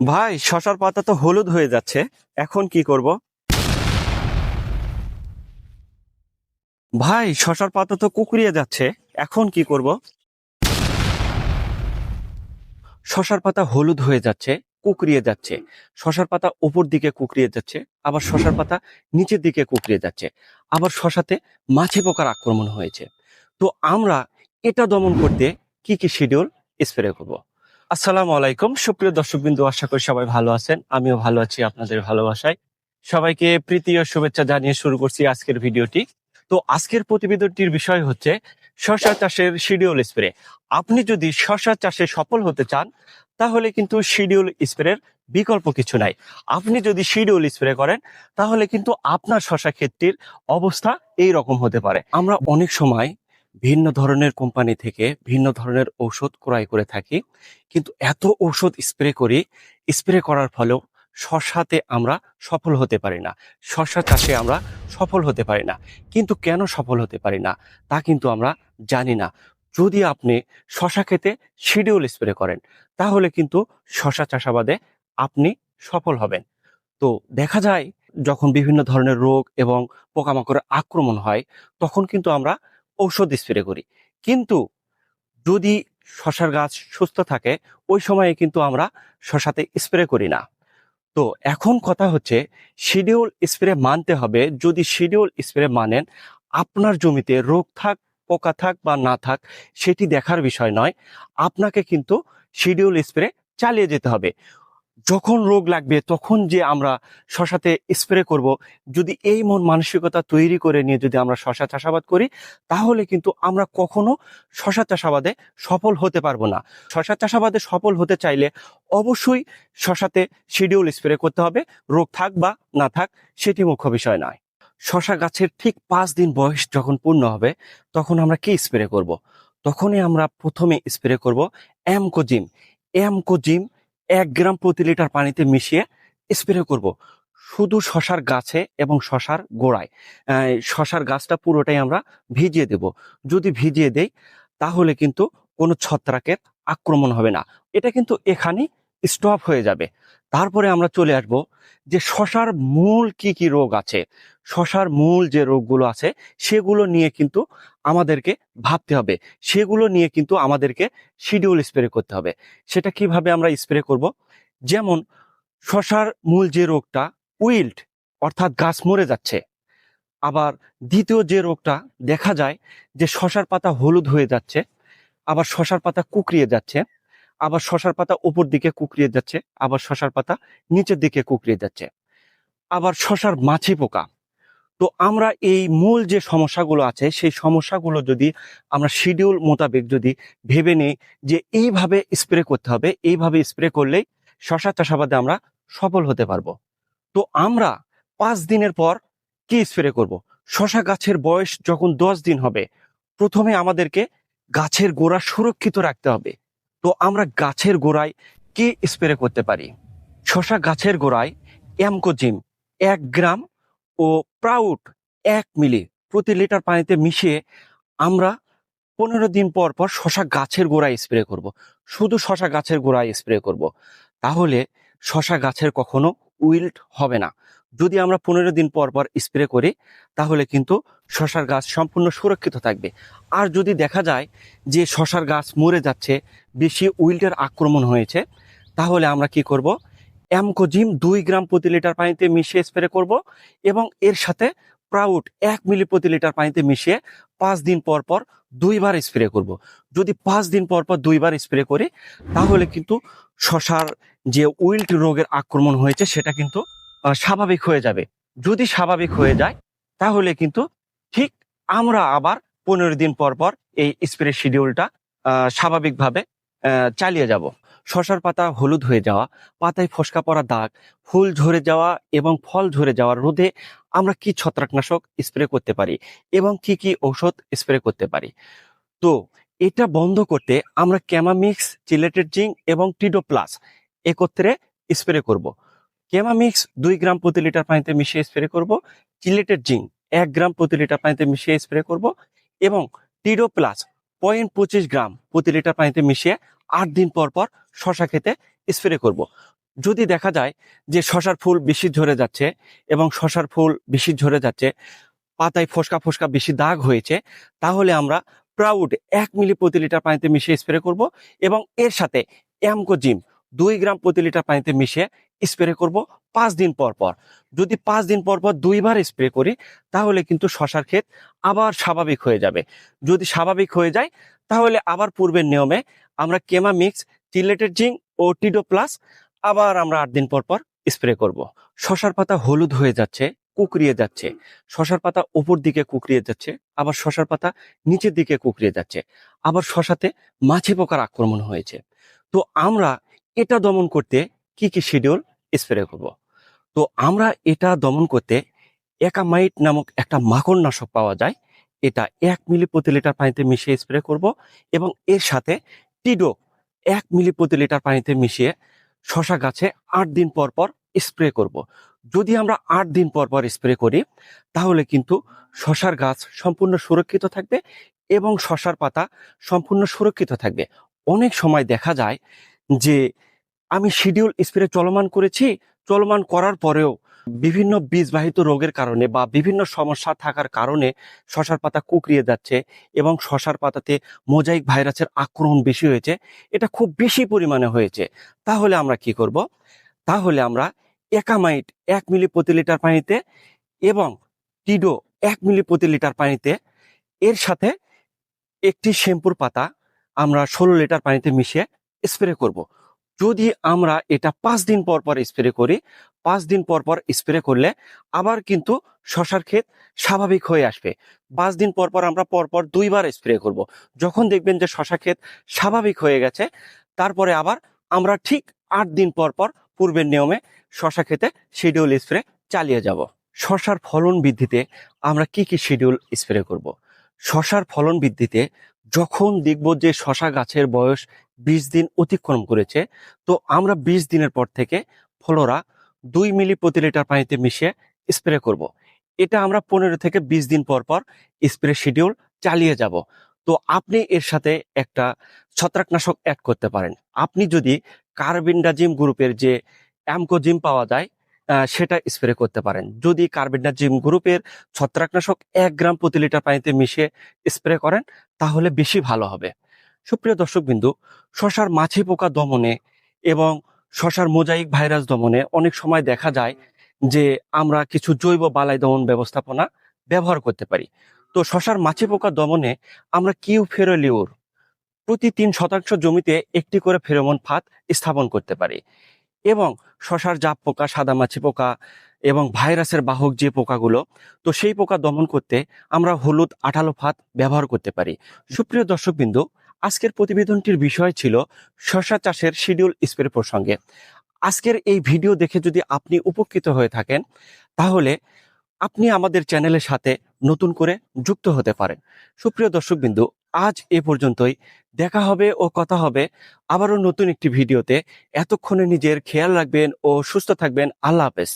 ভাই, শশার পাতা তো হলুদ হয়ে যাচ্ছে। এখন কি করব? ভাই, শশার পাতা তো কুকড়িয়ে যাচ্ছে। এখন কি করব? শশার পাতা হলুদ হয়ে যাচ্ছে, কুকড়িয়ে যাচ্ছে। শশার পাতা উপর দিকে কুকড়িয়ে যাচ্ছে, আবার শশার পাতা নিচের দিকে কুকড়িয়ে যাচ্ছে। আবার শশাতে মাছি পোকার আক্রমণ হয়েছে। তো আমরা এটা দমন করতে কি কি শিডিউল স্প্রে করব? আসসালামু আলাইকুম। সুপ্রিয় দর্শকবিন্দু, আশা করি সবাই ভালো আছেন। আমিও ভালো আছি আপনাদের ভালোবাসায়। সবাইকে প্রীতি ও শুভেচ্ছা জানিয়ে শুরু করছি আজকের ভিডিওটি। তো আজকের প্রতিবেদনটির বিষয় হচ্ছে শশা চাষের শিডিউল স্প্রে। আপনি যদি শশা চাষে সফল হতে চান, তাহলে কিন্তু শিডিউল স্প্রের বিকল্প কিছু নাই। আপনি যদি শিডিউল স্প্রে করেন, তাহলে কিন্তু আপনার শশা ক্ষেত্রের অবস্থা এই রকম হতে পারে। আমরা অনেক সময় ভিন্ন ধরনের কোম্পানি থেকে ভিন্ন ধরনের ঔষধ ক্রয় করে থাকি। কিন্তু এত ঔষধ স্প্রে করি, স্প্রে করার ফলেও শশাতে আমরা সফল হতে পারি না। শশা চাষে আমরা সফল হতে পারি না। কিন্তু কেন সফল হতে পারি না, তা কিন্তু আমরা জানি না। যদি আপনি শশা খেতে শিডিউল স্প্রে করেন, তাহলে কিন্তু শশা চাষাবাদে আপনি সফল হবেন। তো দেখা যায়, যখন বিভিন্ন ধরনের রোগ এবং পোকামাকড়ের আক্রমণ হয়, তখন কিন্তু আমরা ঔষধ স্প্রে করি। কিন্তু যদি শশার গাছ সুস্থ থাকে, ওই সময়ে কিন্তু আমরা শশাতে স্প্রে করি না। তো এখন কথা হচ্ছে শিডিউল স্প্রে মানতে হবে। যদি শিডিউল স্প্রে মানেন, আপনার জমিতে রোগ থাক, পোকা থাক বা না থাক, সেটি দেখার বিষয় নয়। আপনাকে কিন্তু শিডিউল স্প্রে চালিয়ে যেতে হবে। যখন রোগ লাগবে, তখন যে আমরা শশাতে স্প্রে করব, যদি এই মন মানসিকতা তৈরি করে নিয়ে যদি আমরা শশা চাষাবাদ করি, তাহলে কিন্তু আমরা কখনো শশা চাষাবাদে সফল হতে পারব না। শশা চাষাবাদে সফল হতে চাইলে অবশ্যই শশাতে শিডিউল স্প্রে করতে হবে, রোগ থাক বা না থাক, সেটি মুখ্য বিষয় নয়। শশা গাছের ঠিক পাঁচ দিন বয়স যখন পূর্ণ হবে, তখন আমরা কি স্প্রে করব। তখনই আমরা প্রথমে স্প্রে করব অ্যামকোজিম অ্যামকোজিম এক গ্রাম প্রতি লিটার পানিতে মিশিয়ে স্প্রে করব। শুধু শশার গাছে এবং শশার গোড়ায়। শশার গাছটা পুরোটাই আমরা ভিজিয়ে দেব। যদি ভিজিয়ে দেই, তাহলে কিন্তু কোনো ছত্রাকের আক্রমণ হবে না। এটা কিন্তু এখানেই স্টপ হয়ে যাবে। তারপরে আমরা চলে আসব যে শশার মূল কি কি রোগ আছে। শশার মূল যে রোগগুলো আছে, সেগুলো নিয়ে কিন্তু আমাদেরকে ভাবতে হবে। সেগুলো নিয়ে কিন্তু আমাদেরকে শিডিউল স্প্রে করতে হবে। সেটা কীভাবে আমরা স্প্রে করব? যেমন শশার মূল যে রোগটা উইল্ট অর্থাৎ গাছ মরে যাচ্ছে। আবার দ্বিতীয় যে রোগটা দেখা যায় যে শশার পাতা হলুদ হয়ে যাচ্ছে, আবার শশার পাতা কুকড়িয়ে যাচ্ছে। আবার শশার পাতা উপর দিকে কুকড়িয়ে যাচ্ছে, আবার শশার পাতা নিচের দিকে কুকড়িয়ে যাচ্ছে। আবার শশার মাছি পোকা। তো আমরা এই মূল যে সমস্যাগুলো আছে, সেই সমস্যাগুলো যদি আমরা শিডিউল মোতাবেক যদি ভেবে নিই যে এইভাবে স্প্রে করতে হবে, এইভাবে স্প্রে করলেই শশা চাষাবাদে আমরা সফল হতে পারব। তো আমরা পাঁচ দিনের পর কি স্প্রে করব। শশা গাছের বয়স যখন দশ দিন হবে, প্রথমে আমাদেরকে গাছের গোড়া সুরক্ষিত রাখতে হবে। তো আমরা গাছের গোড়ায় কি স্প্রে করতে পারি শশা গাছের গোড়ায় অ্যামকোজিম এক গ্রাম ও প্রাউড এক মিলি প্রতি লিটার পানিতে মিশিয়ে আমরা পনেরো দিন পর পর শশা গাছের গোড়ায় স্প্রে করব। শুধু শশা গাছের গোড়ায় স্প্রে করব। তাহলে শশা গাছের কখনো উইল্ট হবে না যদি আমরা পনেরো দিন পর পর স্প্রে করি, তাহলে কিন্তু শশার গাছ সম্পূর্ণ সুরক্ষিত থাকবে। আর যদি দেখা যায় যে শশার গাছ মরে যাচ্ছে, বেশি উইল্টের আক্রমণ হয়েছে, তাহলে আমরা কি করব? অ্যামকোজিম দুই গ্রাম প্রতি লিটার পানিতে মিশিয়ে স্প্রে করব এবং এর সাথে প্রাউড এক মিলি প্রতি লিটার পানিতে মিশিয়ে পাঁচ দিন পর পর দুইবার স্প্রে করব। যদি পাঁচ দিন পর পর দুইবার স্প্রে করি, তাহলে কিন্তু শশার যে উইল্ট রোগের আক্রমণ হয়েছে, সেটা কিন্তু স্বাভাবিক হয়ে যাবে। যদি স্বাভাবিক হয়ে যায়, তাহলে কিন্তু ঠিক আমরা আবার পনেরো দিন পর পর এই স্প্রে শিডিউলটা স্বাভাবিকভাবে চালিয়ে যাব। শশার পাতা হলুদ হয়ে যাওয়া, পাতায় ফসকা পড়া দাগ, ফুল ঝরে যাওয়া এবং ফল ঝরে যাওয়ার রোধে আমরা কি ছত্রাকনাশক স্প্রে করতে পারি এবং কি কি ঔষধ স্প্রে করতে পারি? তো এটা বন্ধ করতে আমরা ক্যামামিক্স, চিলেটেড জিঙ্ক এবং টিডো প্লাস একত্রে স্প্রে করব। ক্যামামিক্স দুই গ্রাম প্রতি লিটার পানিতে মিশিয়ে স্প্রে করব। চিলেটেড জিঙ্ক এক গ্রাম প্রতি লিটার পানিতে মিশিয়ে স্প্রে করব এবং টিডো প্লাস পয়েন্ট পঁচিশ গ্রাম প্রতি লিটার পানিতে মিশিয়ে আট দিন পর পর শশা খেতে স্প্রে করব। যদি দেখা যায় যে শশার ফুল বেশি ঝরে যাচ্ছে এবং শশার ফুল বেশি ঝরে যাচ্ছে, পাতায় ফোসকা ফোসকা বেশি দাগ হয়েছে, তাহলে আমরা প্রাউড এক মিলি প্রতি লিটার পানিতে মিশিয়ে স্প্রে করব এবং এর সাথে অ্যামকোজিম দুই গ্রাম প্রতি লিটার পানিতে মিশিয়ে স্প্রে করব পাঁচ দিন পর পর। যদি পাঁচ দিন পর পর দুইবার স্প্রে করি, তাহলে কিন্তু শশার ক্ষেত আবার স্বাভাবিক হয়ে যাবে। যদি স্বাভাবিক হয়ে যায়, তাহলে আবার পূর্বের নিয়মে আমরা কেমা মিক্স চিলেটেড জিঙ্ক ও টিডো প্লাস আবার আমরা আট দিন পর পর স্প্রে করব। শশার পাতা হলুদ হয়ে যাচ্ছে কুকরিয়ে যাচ্ছে। শশার পাতা উপর দিকে কুকরিয়ে যাচ্ছে, আবার শশার পাতা নিচের দিকে কুকরিয়ে যাচ্ছে। আবার শশাতে মাছি পোকার আক্রমণ হয়েছে। তো আমরা এটা দমন করতে কি কি শিডিউল স্প্রে করব। তো আমরা এটা দমন করতে একামাইট নামক একটা মাকড় নাশক পাওয়া যায়। এটা এক মিলি প্রতি লিটার পানিতে মিশিয়ে স্প্রে করব এবং এর সাথে টিডো এক মিলি প্রতি লিটার পানিতে মিশিয়ে শশা গাছে আট দিন পর পর স্প্রে করব। যদি আমরা আট দিন পর পর স্প্রে করি, তাহলে কিন্তু শশার গাছ সম্পূর্ণ সুরক্ষিত থাকবে এবং শশার পাতা সম্পূর্ণ সুরক্ষিত থাকবে। অনেক সময় দেখা যায় যে আমি শিডিউল স্প্রে চলমান করেছি, চলমান করার পরেও বিভিন্ন বীজবাহিত রোগের কারণে বা বিভিন্ন সমস্যা থাকার কারণে শশার পাতা কুকরিয়ে যাচ্ছে এবং শশার পাতাতে মোজাইক ভাইরাসের আক্রমণ বেশি হয়েছে। এটা খুব বেশি পরিমাণে হয়েছে। তাহলে আমরা কি করব? তাহলে আমরা একামাইট এক মিলি প্রতি লিটার পানিতে এবং টিডো এক মিলি প্রতি লিটার পানিতে এর সাথে একটি শ্যাম্পুর পাতা আমরা ষোলো লিটার পানিতে মিশিয়ে স্প্রে করব। যদি আমরা এটা পাঁচ দিন পর পর স্প্রে করি, পাঁচ দিন পর পর স্প্রে করলে আবার কিন্তু শশার ক্ষেত স্বাভাবিক হয়ে আসবে। পাঁচ দিন পর পর আমরা পরপর দুইবার স্প্রে করব। যখন দেখবেন যে শশা ক্ষেত স্বাভাবিক হয়ে গেছে, তারপরে আবার আমরা ঠিক আট দিন পর পর পূর্বের নিয়মে শশা ক্ষেতে শিডিউল স্প্রে চালিয়ে যাব। শশার ফলন বৃদ্ধিতে আমরা কি কি শিডিউল স্প্রে করব? শশার ফলন বৃদ্ধিতে যখন দেখব যে শশা গাছের বয়স বিশ দিন অতিক্রম করেছে। তো আমরা বিশ দিনের পর থেকে ফলোরা দুই মিলি প্রতি লিটার পানিতে মিশিয়ে স্প্রে করব। এটা আমরা পনেরো থেকে বিশ দিন পর পর স্প্রে শিডিউল চালিয়ে যাব। তো আপনি এর সাথে একটা ছত্রাকনাশক অ্যাড করতে পারেন। আপনি যদি কার্বিন্ডাজিম গ্রুপের যে অ্যামকোজিম পাওয়া যায় সেটা স্প্রে করতে পারেন। যদি কার্বিন্ডাজিম গ্রুপের ছত্রাকনাশক এক গ্রাম প্রতি লিটার পানিতে মিশিয়ে স্প্রে করেন, তাহলে বেশি ভালো হবে। সুপ্রিয় দর্শক বিন্দু শশার মাছি পোকা দমনে এবং শশার মোজাইক ভাইরাস দমনে অনেক সময় দেখা যায় যে আমরা কিছু জৈব বালাই দমন ব্যবস্থাপনা ব্যবহার করতে পারি। তো শশার মাছি পোকা দমনে আমরা কিউ ফেরোলিউর প্রতি তিন শতাংশ জমিতে একটি করে ফেরোমন ফাঁদ স্থাপন করতে পারি এবং শশার জাপ পোকা, সাদা মাছি পোকা এবং ভাইরাসের বাহক যে পোকাগুলো, তো সেই পোকা দমন করতে আমরা হলুদ আঠালো ফাঁদ ব্যবহার করতে পারি। সুপ্রিয় দর্শকবিন্দু আজকের প্রতিবেদনটির বিষয় ছিল শশা চাষের শিডিউল স্প্রে প্রসঙ্গে। আজকের এই ভিডিও দেখে যদি আপনি উপকৃত হয়ে থাকেন, তাহলে আপনি আমাদের চ্যানেলের সাথে নতুন করে যুক্ত হতে পারেন। সুপ্রিয় দর্শকবিন্দু, আজ এ পর্যন্তই। দেখা হবে ও কথা হবে আবারও নতুন একটি ভিডিওতে এতক্ষণে নিজের খেয়াল রাখবেন ও সুস্থ থাকবেন। আল্লাহ হাফেজ।